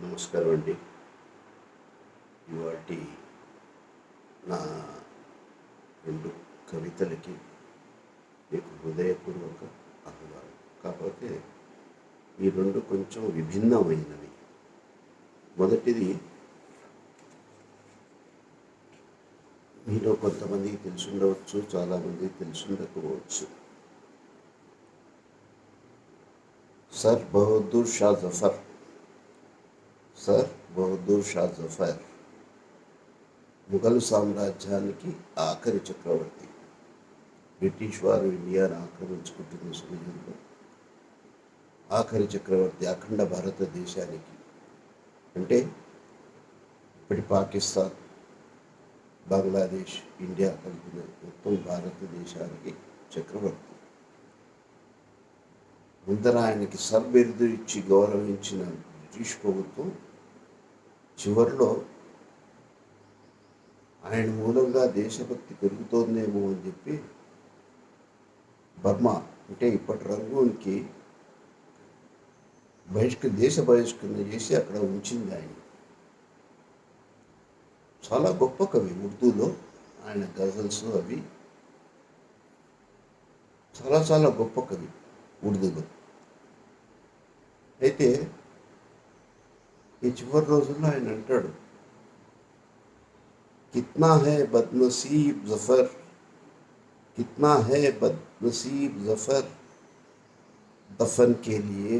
నమస్కారం అండి. ఇవాటి నా రెండు కవితలకి మీకు హృదయపూర్వక అభివాదం. కాకపోతే ఈ రెండు కొంచెం విభిన్నమైనవి. మొదటిది మీలో కొంతమందికి తెలిసి ఉండవచ్చు చాలామంది తెలిసి ఉండకపోవచ్చు సర్ బహదూర్ షా జఫర్ సర్ బహదూర్ షా జఫర్ ముఘల్ సామ్రాజ్యానికి ఆఖరి చక్రవర్తి. బ్రిటిష్ వారు ఇండియాను ఆక్రమించుకుంటున్న సమయంలో ఆఖరి చక్రవర్తి అఖండ భారతదేశానికి అంటే ఇప్పటి పాకిస్తాన్ బంగ్లాదేశ్ ఇండియా కలిపిన మొత్తం భారతదేశానికి చక్రవర్తి. ముందర ఆయనకి సర్బిరుదు ఇచ్చి గౌరవించిన బ్రిటిష్ ప్రభుత్వం చివరిలో ఆయన మూలంగా దేశభక్తి పెరుగుతోందేమో అని చెప్పి బర్మా అంటే ఇప్పటి రంగూన్కి బహిష్క దేశ బహిష్కరణ చేసి అక్కడ ఉంచింది ఆయన. చాలా గొప్ప కవి ఉర్దూలో ఆయన గజల్స్ అవి. చాలా చాలా గొప్ప కవి ఉర్దూలో. అయితే ఈ చివరి రోజుల్లో ఆయన అంటాడు कितना है बदनसीब जफर कितना है बदनसीब जफर दफन के लिए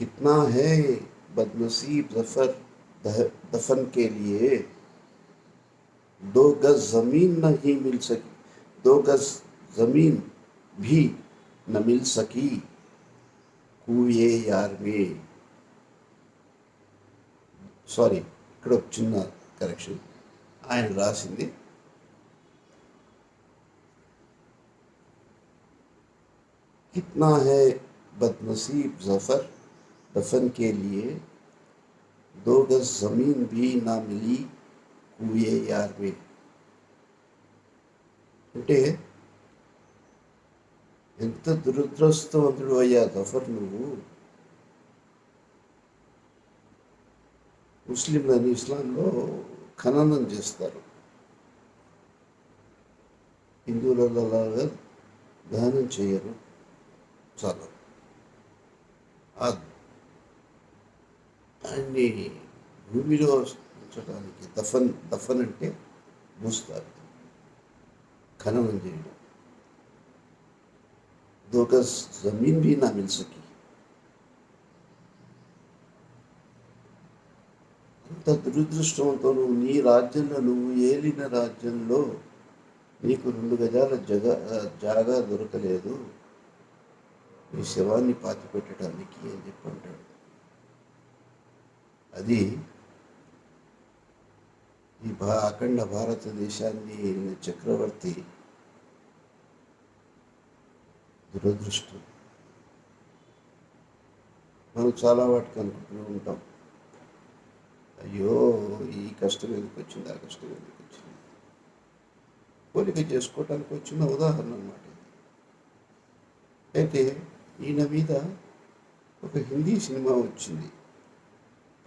कितना है बदनसीब जफर दह- दफन के लिए दो गज जमीन नहीं मिल सकी दो गज जमीन भी न मिल सकी कुए यार में సారీ ఇక్కడ ఒక చిన్న కరెక్షన్ ఆయన రాసింది कितना है बदनसीब जफर दफन के लिए दो गज जमीन भी ना मिली कुए यार में అంటే ఎంత దురదృష్టవంతుడు అయ్యా జఫర్ నువ్వు ముస్లింలని ఇస్లాంలో ఖననం చేస్తారు హిందువులలో లాగా దహనం చేయరు చాలా ఆ ఆయన్ని భూమిలో ఉంచడానికి దఫన్ దఫన్ అంటే మూస్తారు ఖననం చేయడం దోకస్ జమీన్ भी ना मिल सकी అంత దురదృష్టంతో నీ రాజ్యంలో నువ్వు ఏలిన రాజ్యంలో నీకు రెండు గజాల జగ జాగా దొరకలేదు. నీ శవాన్ని పాతి పెట్టడానికి అని చెప్పి అంటాడు. అది ఈ భా అఖండ భారతదేశాన్ని చక్రవర్తి దురదృష్టం. మనం చాలా వాటికి అనుకుంటూ ఉంటాం. అయ్యో ఈ కష్టం ఎందుకు వచ్చింది? ఆ కష్టం ఎందుకు వచ్చింది? పోలిక చేసుకోవటానికి వచ్చిన ఉదాహరణ అన్నమాట అయితే ఈయన మీద ఒక హిందీ సినిమా వచ్చింది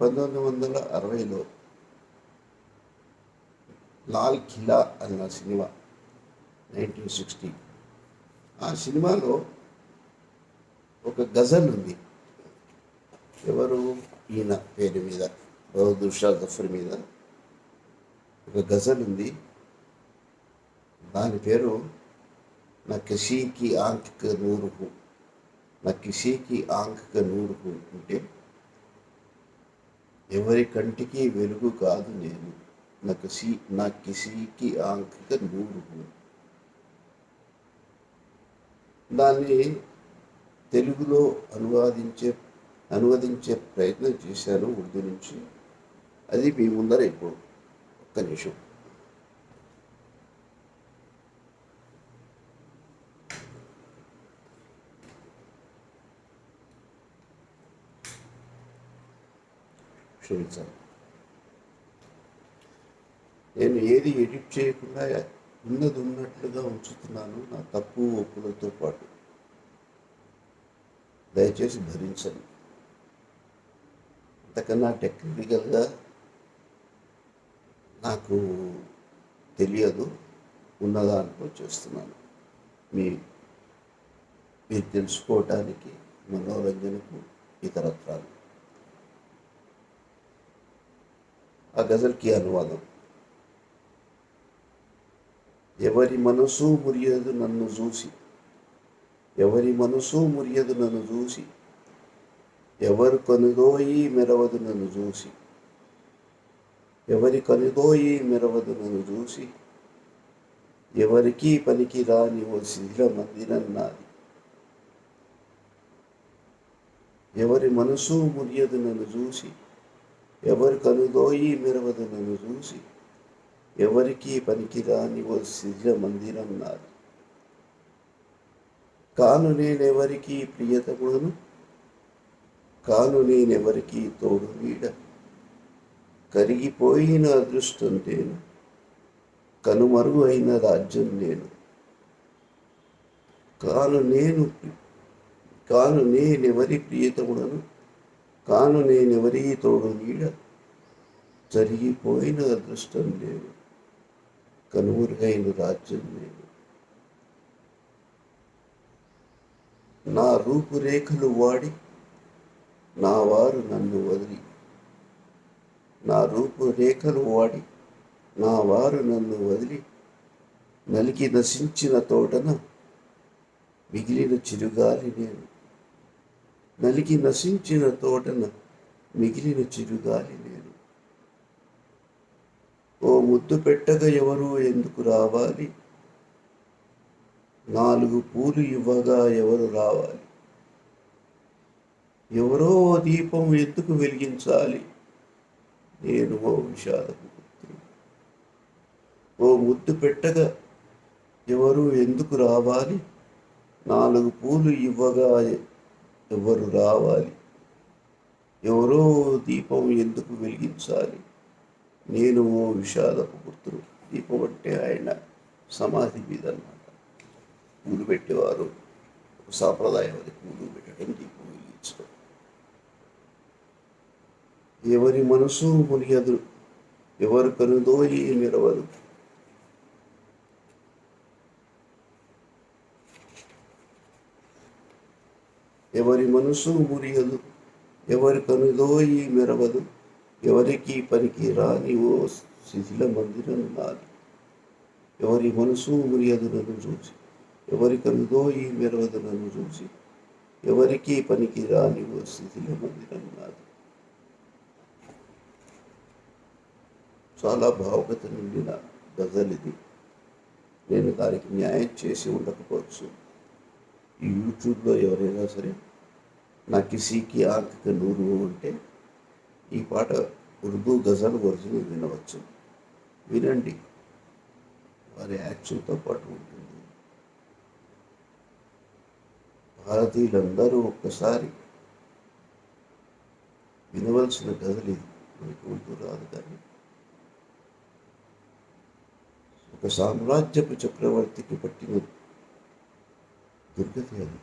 పంతొమ్మిది వందల అరవైలో. లాల్ ఖిలా అన్న సినిమా నైన్టీన్ సిక్స్టీ. ఆ సినిమాలో ఒక గజల్ ఉంది. ఎవరు? ఈయన పేరు మీద. బహదూర్ షా జఫర్ మీద ఒక గజల్ ఉంది. దాని పేరు నా కిషీకి ఆంకిక నూరు నా కిషీకి ఆంకిక నూరు అంటే ఎవరి కంటికి వెలుగు కాదు నేను నా కిసి నా కిసీకి ఆంకిక నూరు దాన్ని తెలుగులో అనువాదించే అనువదించే ప్రయత్నం చేశాను. ఉర్దూ నుంచి అది మీ ముందర ఇప్పుడు ఒక్క నిమిషం. క్షమించాలి నేను ఏది ఎడిట్ చేయకుండా ఉన్నది ఉన్నట్లుగా ఉంచుతున్నాను నా తప్పు ఒప్పులతో పాటు. దయచేసి భరించండి. అంతకన్నా టెక్నికల్గా నాకు తెలియదు ఉన్నదా దాంట్లో చేస్తున్నాను. మీ మీరు తెలుసుకోవటానికి మనోరంజనకు ఇతరత్రాలు. ఆ గజల్కి అనువాదం. ఎవరి మనసు మురియదు నన్ను చూసి. ఎవరి మనసు మురియదు నన్ను చూసి. ఎవరు కనుదోయి మెరవదు నన్ను చూసి. ఎవరి కనుదోయి మెరవదు నన్ను చూసి ఎవరికీ పనికి రాని ఓ శిథిల మందిరన్నది ఎవరి మనసు మురియదు నన్ను చూసి ఎవరి కనుదోయి మెరవదు నన్ను చూసి ఎవరికీ పనికి రాని ఓ శిథిల మందిరన్నది కాను నేనెవరికీ ప్రియతముడను కాను నేనెవరికీ తోడు వీడను కరిగిపోయిన అదృష్టం నేను కనుమరుగు అయిన రాజ్యం నేను. కాను నేను కాను నేనెవరి ప్రియతముడను కాను నేనెవరి తోడు నీడ జరిగిపోయిన అదృష్టం నేను కనుమరుగైన రాజ్యం నేను. నా రూపురేఖలు వాడి నా వారు నన్ను వదిలి నా రూపురేఖలు వాడి నా వారు నన్ను వదిలి నలిగి నశించిన తోటన మిగిలిన చిరుగాలి నేను. నలిగి నశించిన తోటన మిగిలిన చిరుగాలి నేను. ఓ ముద్దు పెట్టగా ఎవరూ ఎందుకు రావాలి? నాలుగు పూలు ఇవ్వగా ఎవరు రావాలి? ఎవరో దీపం ఎందుకు వెలిగించాలి? నేను ఓ విషాదపు ఓ ముద్దు పెట్టగా ఎవరు ఎందుకు రావాలి? నాలుగు పూలు ఇవ్వగా ఎవరు రావాలి? ఎవరో దీపం ఎందుకు వెలిగించాలి? నేను ఓ విషాదపు పుత్రుడు. దీపం అంటే ఆయన సమాధి మీద అన్నమాట పూలు పెట్టేవారు సాంప్రదాయం అది. పూలు పెట్టడం దీపం వెలిగించడం. ఎవరి మనసు మునియదు ఎవరు కనుదోయి మెరవదు. ఎవరి మనసు మురియదు ఎవరి కనుదోయి మెరవదు ఎవరికి పనికి రాని ఓ శిథిల మందిరం నాది. ఎవరి మనసు మురియదు నన్ను చూసి ఎవరి కనుదోయి మెరవదు నన్ను చూసి ఎవరికి పనికి రాని ఓ శిథిల మందిరం నాది. చాలా భావుకత నిండిన గజల్ ఇది నేను దానికి న్యాయం చేసి ఉండకపోవచ్చు. ఈ యూట్యూబ్లో ఎవరైనా సరే నా కిసీకి ఆర్థిక నూరు అంటే ఈ పాట ఉర్దూ గజల్ ఒరిజినల్ వినవచ్చు. వినండి. వారి యాక్షన్తో పాటు ఉంటుంది. భారతీయులందరూ ఒక్కసారి వినవలసిన గజలు ఇది మనకి ఉర్దూ రాదు కానీ ఒక సామ్రాజ్యపు చక్రవర్తికి పట్టిన దుర్గతి అది.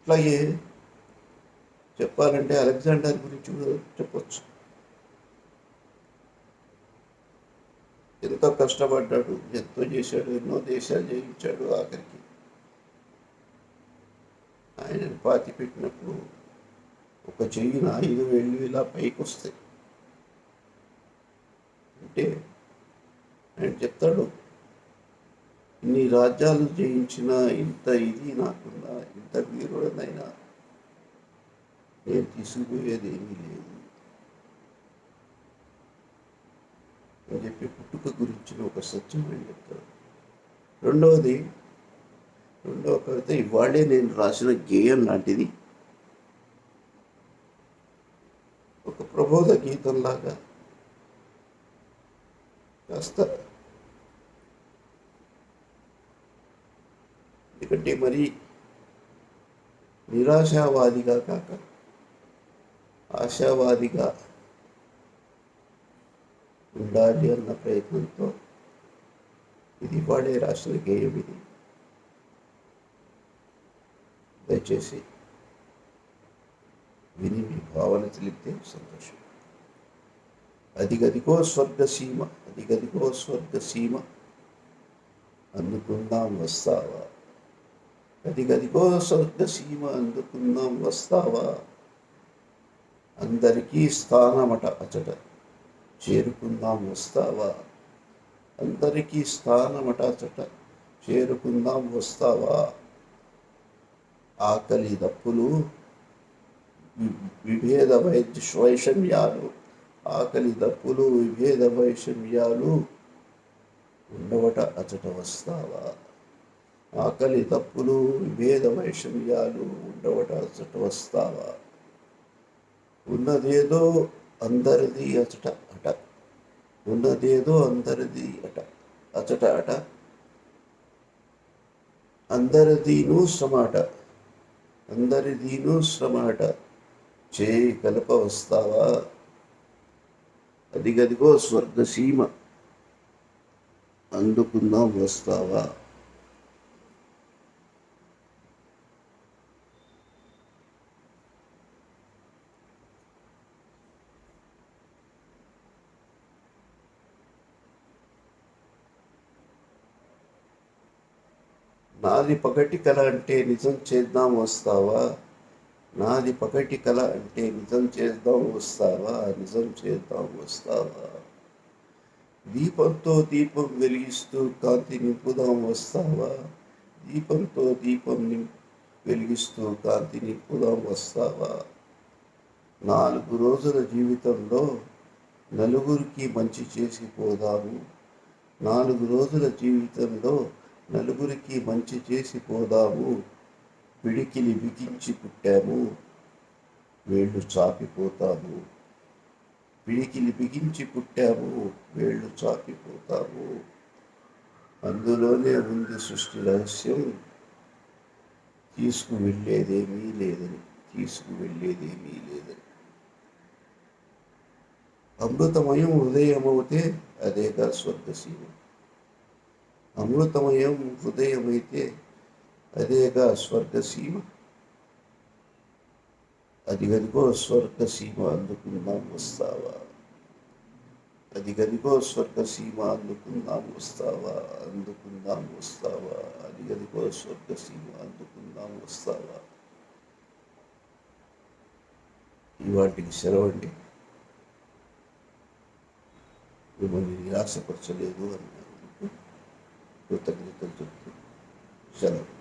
అట్లాగే చెప్పాలంటే అలెగ్జాండర్ గురించి కూడా చెప్పచ్చు. ఎంతో కష్టపడ్డాడు ఎంతో చేశాడు ఎన్నో దేశాలు జయించాడు ఆఖరికి. ఆయన పాతి పెట్టినప్పుడు ఒక చెయ్యిన ఐదు వేళ్ళు ఇలా పైకి వస్తాయి అంటే ఆయన చెప్తాడు ఇన్ని రాజ్యాలు జయించిన ఇంత ఇది నాకున్నా ఇంత వీరుడనైనా నేను తీసుకుపోయేది ఏమీ లేదు. అని చెప్పి పుట్టుక గురించిన ఒక సత్యం ఆయన చెప్తాడు. రెండవది రెండవ కవిత ఇవాళే నేను రాసిన గేయం లాంటిది. ఒక ప్రబోధ గీతంలాగా కాస్త. ఎందుకంటే మరి నిరాశావాదిగా కాక ఆశావాదిగా ఉండాలి అన్న ప్రయత్నంతో ఇది వాడే రాష్ట్ర గేయం ఇది. దయచేసి విని మీ భావన తెలిపితే సంతోషం. అదిగదిగో స్వర్గసీమ అదిగదిగో స్వర్గసీమ అందుకుందాం వస్తావా? అదిగదిగో స్వర్గసీమ అందుకుందాం వస్తావా? అందరికీ స్థానమట అచట చేరుకుందాం వస్తావా? అందరికీ స్థానమట అచట చేరుకుందాం వస్తావా? ఆకలి దప్పులు విభేద వైద్య వైషమ్యాలు ఆకలి దప్పులు విభేద వైషమ్యాలు ఉండవట అచట వస్తావా? ఆకలి తప్పులు విభేద వైషమ్యాలు ఉండవట అచట వస్తావా? ఉన్నదేదో అందరిది అచట అట. ఉన్నదేదో అందరిది అట. అచట అట. అందరిదీను శ్రమాట అందరిదీను శ్రమాట చేయి కలప వస్తావా అదిగదిగో స్వర్గసీమ అందుకుందాం వస్తావా? నాది పగటి కల అంటే నిజం చేద్దాం వస్తావా? నాది పగటి కళ అంటే నిజం చేద్దాం వస్తావా? నిజం చేద్దాం వస్తావా? దీపంతో దీపం వెలిగిస్తూ కాంతి నింపుదాం వస్తావా? దీపంతో దీపం నిం వెలిగిస్తూ కాంతి నింపుదాం వస్తావా? నాలుగు రోజుల జీవితంలో నలుగురికి మంచి చేసి పోదాము. నాలుగు రోజుల జీవితంలో నలుగురికి మంచి చేసి పోదాము. పిడికిలి బిగించి పుట్టాము. వేళ్ళు చాపిపోతాము. పిడికిలి బిగించి పుట్టాము. వేళ్ళు చాపిపోతాము. అందులోనే ఉంది సృష్టి రహస్యం. తీసుకు వెళ్ళేదేమీ లేదని తీసుకువెళ్ళేదేమీ లేదని. అమృతమయం హృదయమవుతే అదేగా స్వర్గసీమ అమృతమయం హృదయమైతే అదేగా స్వర్గసీమ. అదిగదిగో స్వర్గసీమ అందుకుందాం వస్తావా? అది అదిగదిగో స్వర్గసీమ అందుకుందాం వస్తావా? అందుకుందాం వస్తావా? అది అదిగదిగో స్వర్గసీమ అందుకుందాం వస్తావా? ఇవాటికి సెలవండి. మిమ్మల్ని నిరాశపరచలేదు అన్నారు కృతజ్ఞతలు చెప్తూ సెలవు.